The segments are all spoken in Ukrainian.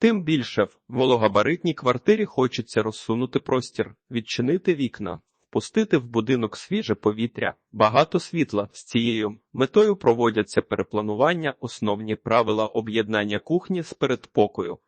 Тим більше в малогабаритній квартирі хочеться розсунути простір, відчинити вікна, впустити в будинок свіже повітря, багато світла. З цією метою проводяться перепланування, основні правила об'єднання кухні з передпокою.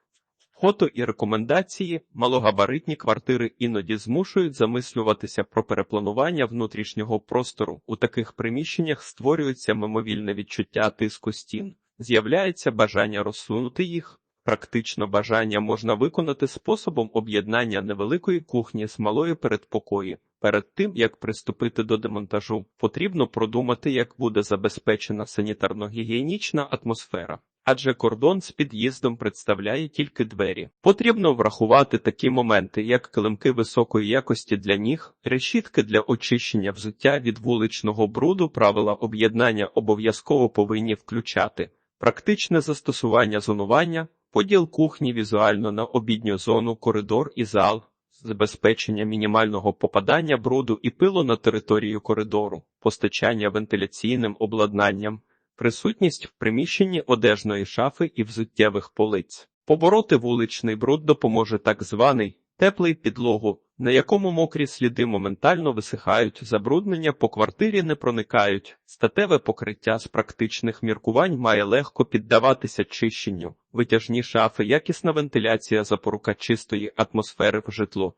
Фото і рекомендації малогабаритні квартири іноді змушують замислюватися про перепланування внутрішнього простору. У таких приміщеннях створюється мимовільне відчуття тиску стін, з'являється бажання розсунути їх. Практично бажання можна виконати способом об'єднання невеликої кухні з малої передпокої. Перед тим як приступити до демонтажу, потрібно продумати, як буде забезпечена санітарно-гігієнічна атмосфера. Адже кордон з під'їздом представляє тільки двері. Потрібно врахувати такі моменти, як килимки високої якості для ніг, решітки для очищення взуття від вуличного бруду. Правила об'єднання обов'язково повинні включати практичне застосування зонування, поділ кухні візуально на обідню зону, коридор і зал, забезпечення мінімального попадання бруду і пилу на територію коридору, постачання вентиляційним обладнанням присутність в приміщенні одежної шафи і взуттєвих полиць. Побороти вуличний бруд допоможе так званий теплий підлогу, на якому мокрі сліди моментально висихають, забруднення по квартирі не проникають. Статеве покриття з практичних міркувань має легко піддаватися чищенню, витяжні шафи, якісна вентиляція запорука чистої атмосфери в житло.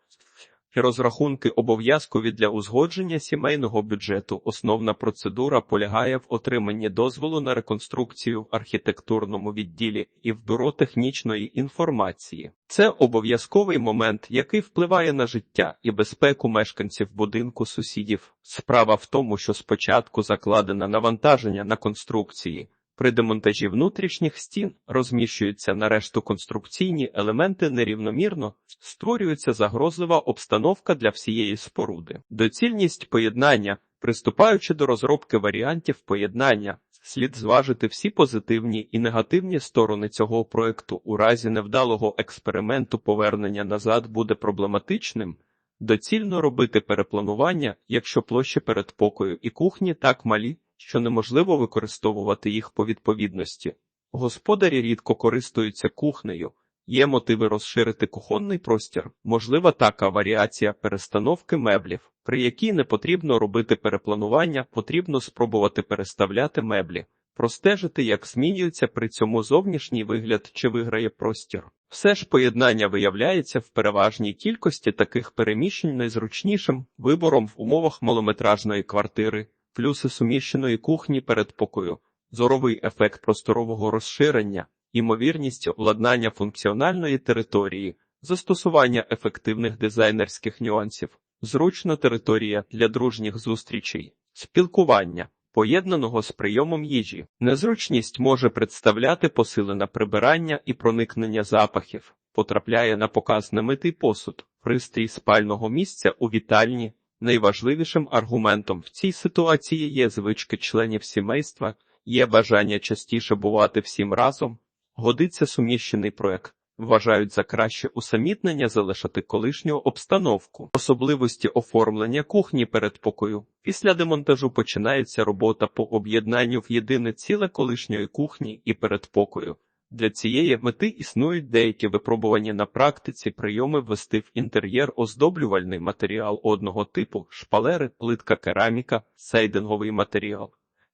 Розрахунки обов'язкові для узгодження сімейного бюджету. Основна процедура полягає в отриманні дозволу на реконструкцію в архітектурному відділі і в бюро технічної інформації. Це обов'язковий момент, який впливає на життя і безпеку мешканців будинку сусідів. Справа в тому, що спочатку закладено навантаження на конструкції. При демонтажі внутрішніх стін розміщуються на решту конструкційні елементи нерівномірно, створюється загрозлива обстановка для всієї споруди. Доцільність поєднання, приступаючи до розробки варіантів поєднання, слід зважити всі позитивні і негативні сторони цього проекту. У разі невдалого експерименту повернення назад буде проблематичним. Доцільно робити перепланування, якщо площі передпокою і кухні так малі що неможливо використовувати їх по відповідності. Господарі рідко користуються кухнею, є мотиви розширити кухонний простір, можлива така варіація перестановки меблів, при якій не потрібно робити перепланування, потрібно спробувати переставляти меблі, простежити, як змінюється при цьому зовнішній вигляд чи виграє простір. Все ж поєднання виявляється в переважній кількості таких переміщень найзручнішим вибором в умовах малометражної квартири плюси суміщеної кухні передпокою, зоровий ефект просторового розширення, імовірність обладнання функціональної території, застосування ефективних дизайнерських нюансів, зручна територія для дружніх зустрічей, спілкування. Поєднаного з прийомом їжі, незручність може представляти посилене прибирання і проникнення запахів, потрапляє на показ немитий посуд, пристрій спального місця у вітальні, Найважливішим аргументом в цій ситуації є звички членів сімейства, є бажання частіше бувати всім разом, годиться суміщений проект. Вважають за краще усамітнення залишити колишню обстановку, особливості оформлення кухні передпокою. Після демонтажу починається робота по об'єднанню в єдине ціле колишньої кухні і передпокою. Для цієї мети існують деякі випробувані на практиці прийоми ввести в інтер'єр оздоблювальний матеріал одного типу, шпалери, плитка кераміка, сейдинговий матеріал.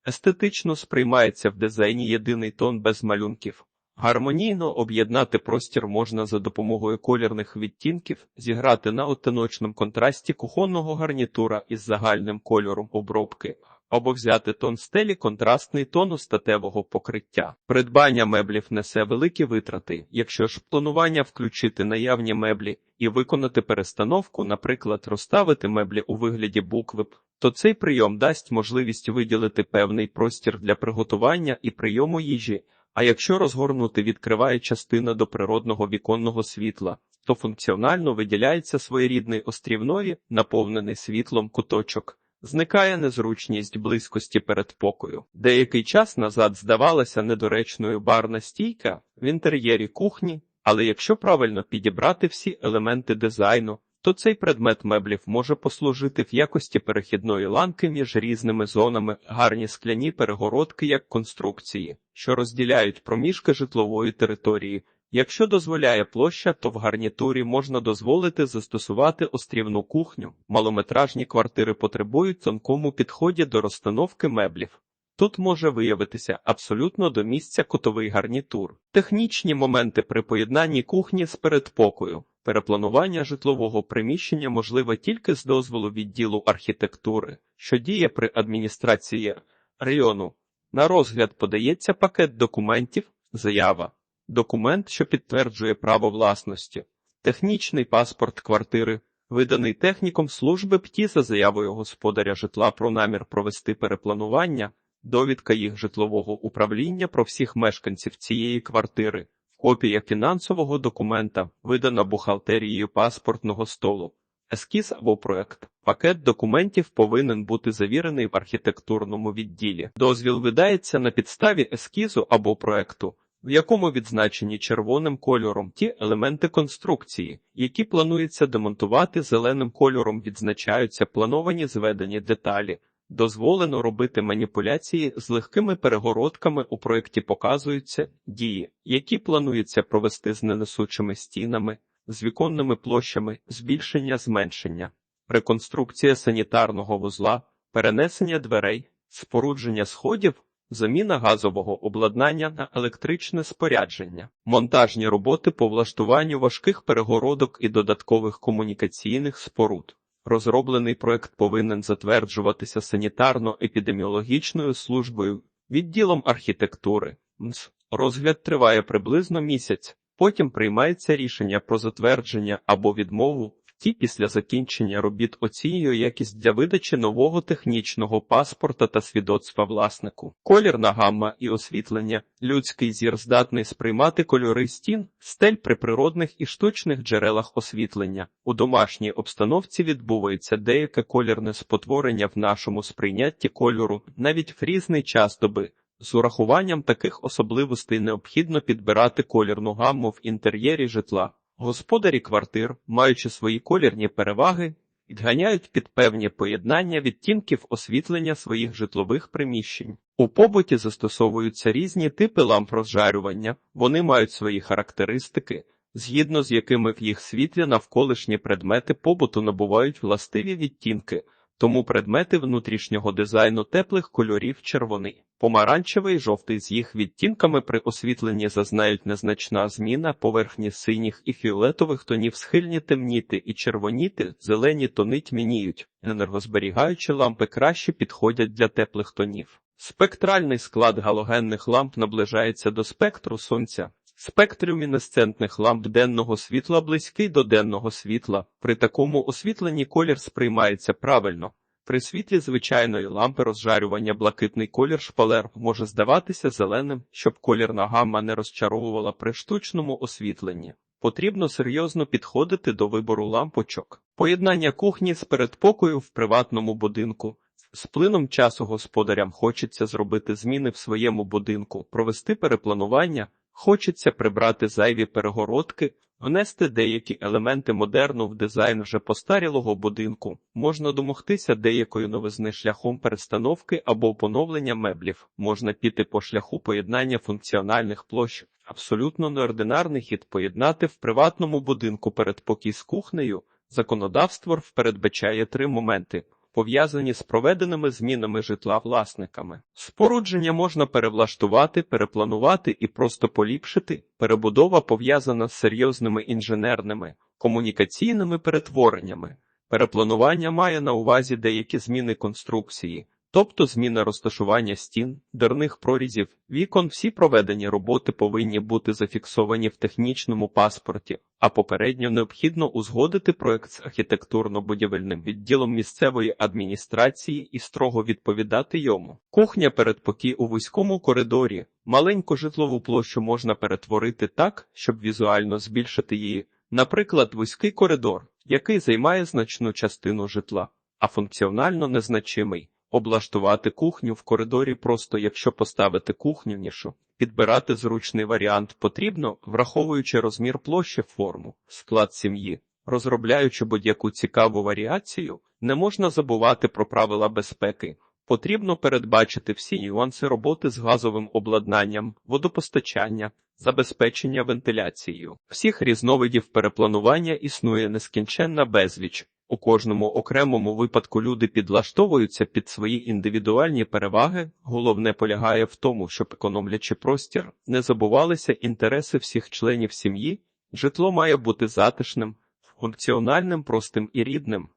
Естетично сприймається в дизайні єдиний тон без малюнків. Гармонійно об'єднати простір можна за допомогою колірних відтінків, зіграти на одиночному контрасті кухонного гарнітура із загальним кольором обробки або взяти тон стелі контрастний тон статевого покриття. Придбання меблів несе великі витрати. Якщо ж планування включити наявні меблі і виконати перестановку, наприклад, розставити меблі у вигляді букви, то цей прийом дасть можливість виділити певний простір для приготування і прийому їжі. А якщо розгорнути відкриває частина до природного віконного світла, то функціонально виділяється своєрідний острівної, наповнений світлом куточок. Зникає незручність близькості передпокою. Деякий час назад здавалася недоречною барна стійка в інтер'єрі кухні, але якщо правильно підібрати всі елементи дизайну, то цей предмет меблів може послужити в якості перехідної ланки між різними зонами, гарні скляні перегородки як конструкції, що розділяють проміжки житлової території, Якщо дозволяє площа, то в гарнітурі можна дозволити застосувати острівну кухню. Малометражні квартири потребують тонкому підході до розстановки меблів. Тут може виявитися абсолютно до місця кутовий гарнітур. Технічні моменти при поєднанні кухні з передпокою. Перепланування житлового приміщення можливе тільки з дозволу відділу архітектури, що діє при адміністрації району. На розгляд подається пакет документів, заява, документ, що підтверджує право власності, технічний паспорт квартири, виданий техніком служби ПТІ за заявою господаря житла про намір провести перепланування, довідка їх житлового управління про всіх мешканців цієї квартири, копія фінансового документа, видана бухгалтерією паспортного столу. Ескіз або проект. Пакет документів повинен бути завірений в архітектурному відділі. Дозвіл видається на підставі ескізу або проекту, в якому відзначені червоним кольором ті елементи конструкції, які планується демонтувати зеленим кольором, відзначаються плановані зведені деталі. Дозволено робити маніпуляції з легкими перегородками у проєкті показуються дії, які планується провести з ненесучими стінами, з віконними площами, збільшення зменшення, реконструкція санітарного вузла, перенесення дверей, спорудження сходів, заміна газового обладнання на електричне спорядження, монтажні роботи по влаштуванню важких перегородок і додаткових комунікаційних споруд. Розроблений проект повинен затверджуватися санітарно-епідеміологічною службою, відділом архітектури. МС. Розгляд триває приблизно місяць, потім приймається рішення про затвердження або відмову. Ті після закінчення робіт оцінює якість для видачі нового технічного паспорта та свідоцтва власнику. Колірна гамма і освітлення. Людський зір здатний сприймати кольори стін, стель при природних і штучних джерелах освітлення. У домашній обстановці відбувається деяке колірне спотворення в нашому сприйнятті кольору, навіть в різний час доби. З урахуванням таких особливостей необхідно підбирати колірну гамму в інтер'єрі житла. Господарі квартир, маючи свої колірні переваги, відганяють під певні поєднання відтінків освітлення своїх житлових приміщень. У побуті застосовуються різні типи ламп розжарювання, вони мають свої характеристики, згідно з якими в їх світлі навколишні предмети побуту набувають властиві відтінки. Тому предмети внутрішнього дизайну теплих кольорів червоний, помаранчевий, жовтий з їх відтінками при освітленні зазнають незначна зміна поверхні синіх і фіолетових тонів схильні темніти і червоніти, зелені тони тьмяніють. Енергозберігаючі лампи краще підходять для теплих тонів. Спектральний склад галогенних ламп наближається до спектру сонця. Спектр люмінесцентних ламп денного світла близький до денного світла. При такому освітленні колір сприймається правильно. При світлі звичайної лампи розжарювання блакитний колір шпалер може здаватися зеленим, щоб колірна гамма не розчаровувала при штучному освітленні. Потрібно серйозно підходити до вибору лампочок. Поєднання кухні з передпокою в приватному будинку. З плином часу господарям хочеться зробити зміни в своєму будинку, провести перепланування. Хочеться прибрати зайві перегородки, внести деякі елементи модерну в дизайн вже постарілого будинку, можна домогтися деякої новизни шляхом перестановки або поновлення меблів, можна піти по шляху поєднання функціональних площ. Абсолютно неординарний хід поєднати в приватному будинку передпокій з кухнею. Законодавство передбачає три моменти пов'язані з проведеними змінами житла власниками. Спорудження можна перевлаштувати, перепланувати і просто поліпшити. Перебудова пов'язана з серйозними інженерними, комунікаційними перетвореннями. Перепланування має на увазі деякі зміни конструкції, тобто зміна розташування стін, дерних прорізів, вікон, всі проведені роботи повинні бути зафіксовані в технічному паспорті, а попередньо необхідно узгодити проект з архітектурно-будівельним відділом місцевої адміністрації і строго відповідати йому. Кухня передпокій у вузькому коридорі. Маленьку житлову площу можна перетворити так, щоб візуально збільшити її, наприклад, вузький коридор, який займає значну частину житла, а функціонально незначимий. Облаштувати кухню в коридорі просто якщо поставити кухню нішу. Підбирати зручний варіант потрібно, враховуючи розмір площі форму, склад сім'ї. Розробляючи будь-яку цікаву варіацію, не можна забувати про правила безпеки. Потрібно передбачити всі нюанси роботи з газовим обладнанням, водопостачання, забезпечення вентиляцією. Всіх різновидів перепланування існує нескінченна безліч. У кожному окремому випадку люди підлаштовуються під свої індивідуальні переваги. Головне полягає в тому, щоб економлячи простір, не забувалися інтереси всіх членів сім'ї. Житло має бути затишним, функціональним, простим і рідним.